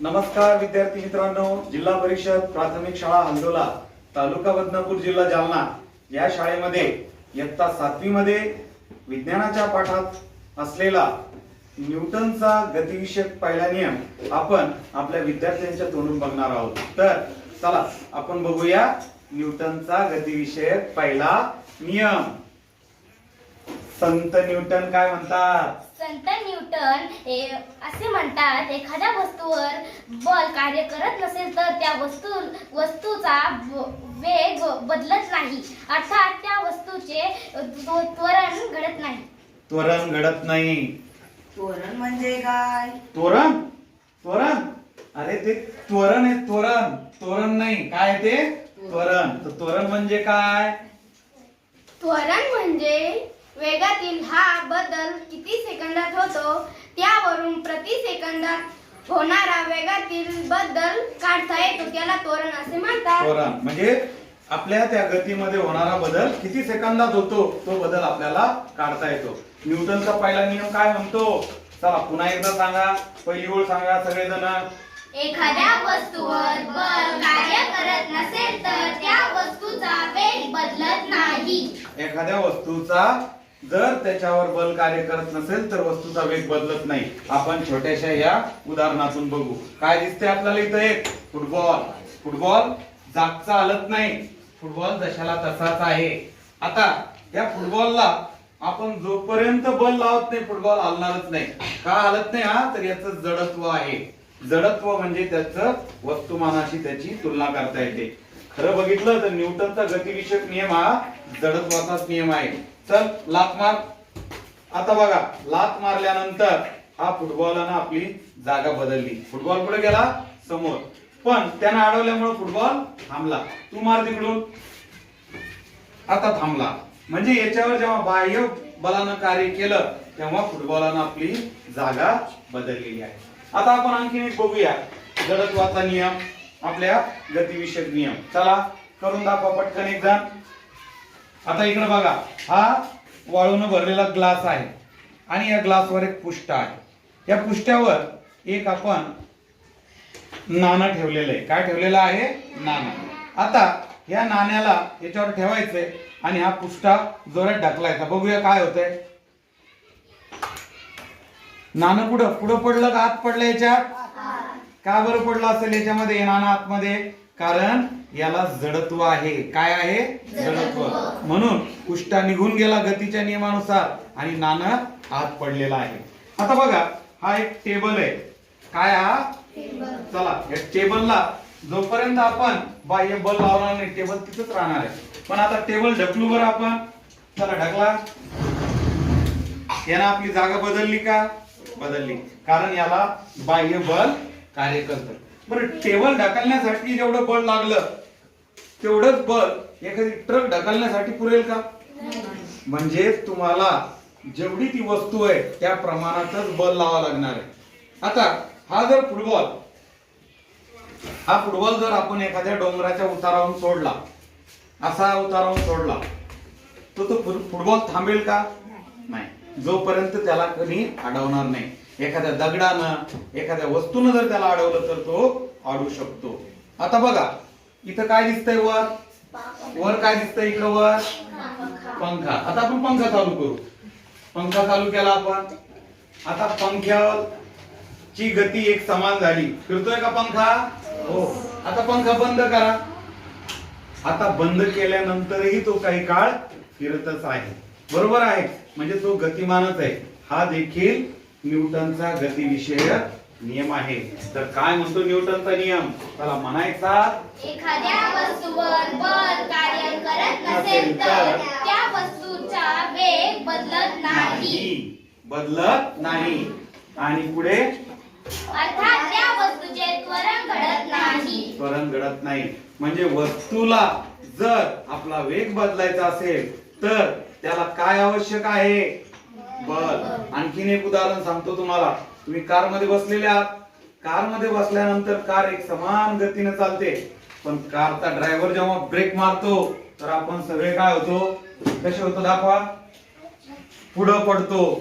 नमस्कार विद्यार्थी मित्रांनो. जिल्हा परिषद प्राथमिक शाळा अंदोला तालुका बदनापूर जिल्हा जालना. या शाळेमध्ये इयत्ता सातवी मध्ये विज्ञानाच्या पाठात असलेला न्यूटनचा गतिविषयक पहिला नियम आपण आपल्या विद्यार्थ्यांच्या तोंडून बघणार आहोत. तर चला आपण बघूया न्यूटनचा गतिविषयक पहिला नियम. संत न्यूटन काय म्हणतात? संत न्यूटन असे म्हणतात एखाद्या वस्तूवर बल कार्य करत नसेल तर त्या वस्तू वस्तूचा व- वेग बदलत नाही. अर्थात त्या वस्तूचे त्व- त्वरण घडत नाही. त्वरण घडत नाही. तोरण म्हणजे काय? तोरण तोरण अरे ते त्वरण आहे त्वरण. तोरण नाही. काय ते? त्वरण. तर त्वरण म्हणजे काय? त्वरण म्हणजे वेगातील हा बदल किती सेकंदात होतो त्यावरून प्रति सेकंदात होणारा वेगातील बदल काढता येतो त्याला त्वरण असे म्हणतात. त्वरण म्हणजे आपल्या त्या गतीमध्ये होणारा बदल किती सेकंदात होतो तो बदल आपल्याला काढता येतो. न्यूटनचा पहिला नियम काय म्हणतो? चला पुन्हा एकदा सांगा पहिली ओळ सांगा सगळेजण. एखाद्या वस्तूवर बल कार्य करत नसेल तर त्या वस्तूचा वेग बदलत नाही. एखाद्या वस्तूचा जर त्याच्यावर बल कार्य करत नसेल तर वस्तूचा वेग बदलत नाही. आपण छोट्याशा या उदाहरणातून बघू. काय दिसते आपल्याला इथं एक? फुटबॉल. फुटबॉल जागचा हलत नाही. फुटबॉल जशाला तसाच आहे. आता या फुटबॉलला आपण जोपर्यंत बल लावत नाही फुटबॉल हलणारच नाही. का हलत नाही? हा तर याचं जडत्व आहे. जडत्व म्हणजे त्याचं वस्तुमानाशी त्याची तुलना करता येते. खरं बघितलं तर न्यूटनचा गतिविषयक नियम हा जडत्वाचाच नियम आहे. चल लात मार. आता बघा लात मारल्यानंतर हा फुटबॉलानं आपली जागा बदलली. फुटबॉल पुढे गेला समोर. पण त्यानं अडवल्यामुळे फुटबॉल थांबला. तू मार तिकडून. आता थांबला. म्हणजे याच्यावर जेव्हा बाह्य बलानं कार्य केलं तेव्हा फुटबॉलानं आपली जागा बदललेली आहे. आता आपण आणखीन एक बघूया. जडत्वाचा नियम आपल्या गतिविषयक नियम. चला करून दाखवा पटकन एक जण. आता इकडे बघा हा वाळून भरलेला ग्लास आहे आणि या ग्लासवर एक पुष्ट आहे. या पुष्ट्यावर एक आपण नाणं ठेवलेलं आहे. काय ठेवलेलं आहे? नाणं. आता या नाण्याला याच्यावर ठेवायचंय आणि हा पुष्टा जोरात ढकलायचा. बघूया काय होतंय. नाणं कुठं? पुढं पडलं का आत पडलं याच्यात? का बरं पडलं असेल याच्यामध्ये? नाणं आतमध्ये. कारण याला जडत्व आहे. काय आहे? जडत्व. म्हणून पुष्टा निघून गेला गतीच्या नियमानुसार आणि नाणं आत पडलेलं आहे. आता बघा हा एक टेबल आहे. काय हा? चला या टेबलला जोपर्यंत आपण बाह्य बल लावणार नाही टेबल तिथंच राहणार आहे. पण आता टेबल ढकलू बरं आपण चला ढकला. यानं आपली जागा बदलली का? बदलली. कारण याला बाह्य बल कार्य करतं. बरं टेबल ढकलण्यासाठी जेवढं बळ लागलं तेवढंच बल एखादी ट्रक ढकलण्यासाठी पुरेल का? म्हणजे तुम्हाला जेवढी ती वस्तू आहे त्या प्रमाणातच बल लावा लागणार आहे. आता हा जर फुटबॉल हा फुटबॉल जर आपण एखाद्या डोंगराच्या उतारावरून सोडला असा उतारावरून सोडला तो तो फुट- फुटबॉल थांबेल का? नाही. जोपर्यंत त्याला कधी अडवणार नाही. एखाद्या दगडानं एखाद्या वस्तूनं जर त्याला अडवलं तर तो अडू शकतो. आता बघा इथं काय दिसतंय वर? वर काय दिसतंय इकडं वर? पंखा. आता आपण पंखा चालू करू. पंखा चालू केला आपण. आता पंख्याची गती एक समान झाली. फिरतोय का पंखा? हो. आता पंखा बंद करा. आता बंद केल्यानंतरही तो काही काळ फिरतच आहे. बरोबर आहे. म्हणजे तो गतिमानच आहे. हा देखील न्यूटनचा गतिविषयक नियम आहे. तर काय म्हणतो न्यूटनचा नियम? त्याला म्हणायचा एखाद्या वस्तूवर बल कार्य करत नसेल तर त्या वस्तूचा वेग बदलत नाही. नाही. बदलत नाही. आणि पुढे? अर्थात त्या वस्तूचे त्वरण घडत नाही. त्वरण घडत नाही. म्हणजे वस्तूला जर आपला वेग बदलायचा असेल तर त्याला काय आवश्यक आहे? बर. आणखीन एक उदाहरण सांगतो तुम्हाला. तुम्ही कारमध्ये बसलेले आहात. कारमध्ये बसल्यानंतर कार एक समान गतीने चालते. पण कारचा ड्रायव्हर जेव्हा ब्रेक मारतो तर आपण सगळे काय होतो? कसे होतो? दाखवा. पुढं पडतो.